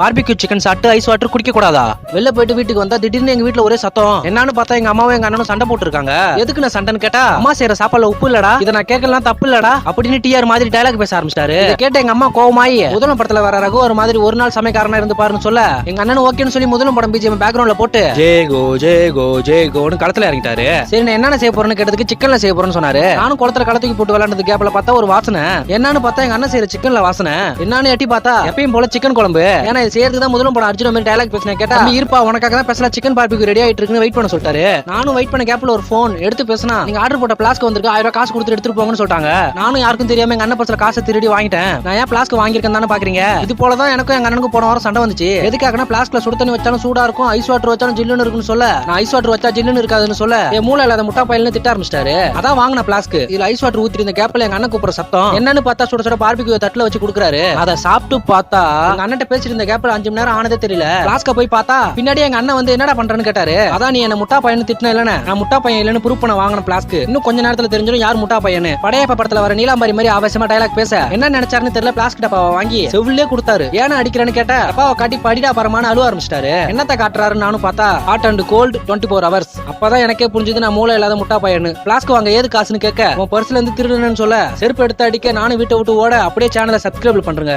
Barbecue chicken சாப்பிட்டு ice water குடிக்க கூடாதா வெளில போயிட்டு வீட்டுக்கு வந்தா திடீர்னு எங்க வீட்ல ஒரே சத்தம். என்னன்னு பார்த்தா எங்க அம்மாவும் எங்க அண்ணனும் சண்டை போட்டு இருக்காங்க எதுக்கு நான் சண்டைன்னு கேட்டா அம்மா செய்யற சாப்பாடுல உப்பு இல்லடா. இதை நான் கேட்கலாம் தப்பு இல்லடா. அப்படின்னு டிஆர் மாதிரி டயலாக் பேச ஆரம்பிச்சிட்டாரு. இதை கேட்ட எங்க அம்மா கோவமாயி முதலும் படத்துல வர ரகு ஒரு மாதிரி ஒரு நாள் சமைக்காரனா இருந்து பாருன்னு சொல்ல எங்க அண்ணன் ஓகேன்னு சொல்லி முதலும் படம் பிஜிஎம் பேக்ரவுண்ட்ல போட்டு ஜேகோ ஜேகோ ஜேகோன்னு களத்துல இறங்கிட்டாரு. சரி நான் என்னென்ன செய்ய போறேன்னு கேட்டதுக்கு சிக்கன்ல செய்ய போறேன்னு சொன்னாரு. நானும் குளத்துல களத்துக்கு போட்டு விளையாண்டது கேப்ல பார்த்தா ஒரு வாசனை. என்னன்னு பார்த்தா எங்க அண்ணன் செய்யற சிக்கன்ல வாசனை. என்னன்னு எட்டி பார்த்தா எப்பயும் போல சிக்கன் குழம்பு. ஏன்னா செய்யறதுக்கு தான் முதலும் படம் அர்ஜுன் மாதிரி டயலாக் பேசினேன். கேட்டா "தம்பி, இருப்பா உனக்காக தான் ஸ்பெஷலா சிக்கன் பார்பிக்யூ ரெடி ஆயிட்டு இருக்குன்னு வெயிட் பண்ண சொல்லிட்டாரு. நானும் வெயிட் பண்ண கேப்ல ஒரு ஃபோன் எடுத்து பேசினா நீங்க ஆர்டர் போட்ட பிளாஸ்க்கு வந்திருக்கு ஆயிரம் ரூபாய் காசு கொடுத்து எடுத்துட்டு போங்கன்னு சொல்லிட்டாங்க. நானும் யாருக்கும் தெரியாம எங்க அண்ணன் பர்ஸ்ல காசை திருடி வாங்கிட்டேன். நான் ஏன் பிளாஸ்க் வாங்கியிருக்கேன் தானே பாக்குறீங்க? இது போல தான் எனக்கும் எங்க அண்ணனுக்கும் போன வாரம் சண்டை வந்துச்சு. எதுக்காகனா பிளாஸ்க்ல சுடு தண்ணி வச்சாலும் சூடா இருக்கும் ஐஸ் வாட்டர் வச்சாலும் ஜில்லுன்னு இருக்குன்னு சொல்ல. நான் ஐஸ் வாட்டர் வச்சா ஜில்லுன்னு இருக்காதுன்னு சொல்ல என் மூளை இல்லாத முட்டா பையல்னு திட்ட ஆரம்பிச்சிட்டாரு. அதான் வாங்கின பிளாஸ்க் இதுல ஐஸ் வாட்டர் ஊத்தி இந்த கேப்ல எங்க அண்ணன் கூப்பிடுற சத்தம் என்னன்னு பார்த்தா சுட சுட பார்பிக்யூ தட்டுல வச்சு கொடுக்குறாரு. அதை சாப்பிட்டு பார்த்தா அண்ணன் பேசிட்டு இருந்த கேப்ல அஞ்சு மணி நேரம் ஆனதே தெரியல. பிளாஸ்க போய் பார்த்தா பின்னாடி எங்க அண்ணன் வந்து என்னடா பண்றேன்னு கேட்டாரு. அதான் நீ என்ன முட்டா பையன் திட்டின இல்லன்னு. நான் முட்டா பையன் இல்லன்னு ப்ரூவ் பண்ண வாங்கின பிளாஸ்க்கு இன்னும் கொஞ்ச நேரத்துல தெரிஞ்சிடும் யார் முட்டா பையன் படையப்ப படத்துல வர நீலாம்பாரி மாதிரி ஆவேசமா டயலாக் பேச என்ன நினைச்சாருன்னு தெரியல பிளாஸ்க் டப்பாவை வாங்கி செவிலே கொடுத்தாரு. ஏன்னா அடிக்கிறேன்னு கேட்டா அப்பாவை காட்டி படிடா பரமான அழுவ ஆரம்பிச்சிட்டாரு. என்னத்த காட்டுறாருன்னு நானும் பார்த்தா hot and cold twenty four hours அப்பதான் எனக்கே புரிஞ்சது நான் மூளை இல்லாத முட்டா பையன் பிளாஸ்க் வாங்க ஏது காசுன்னு கேட்க உன் பர்ஸ்ல இருந்து திருடுன்னு சொல்ல செருப்பு எடுத்து அடிக்க நானும் வீட்டை விட்டு ஓட அப்படியே சேனலை சப்ஸ்கிரைப் பண்ணுங்க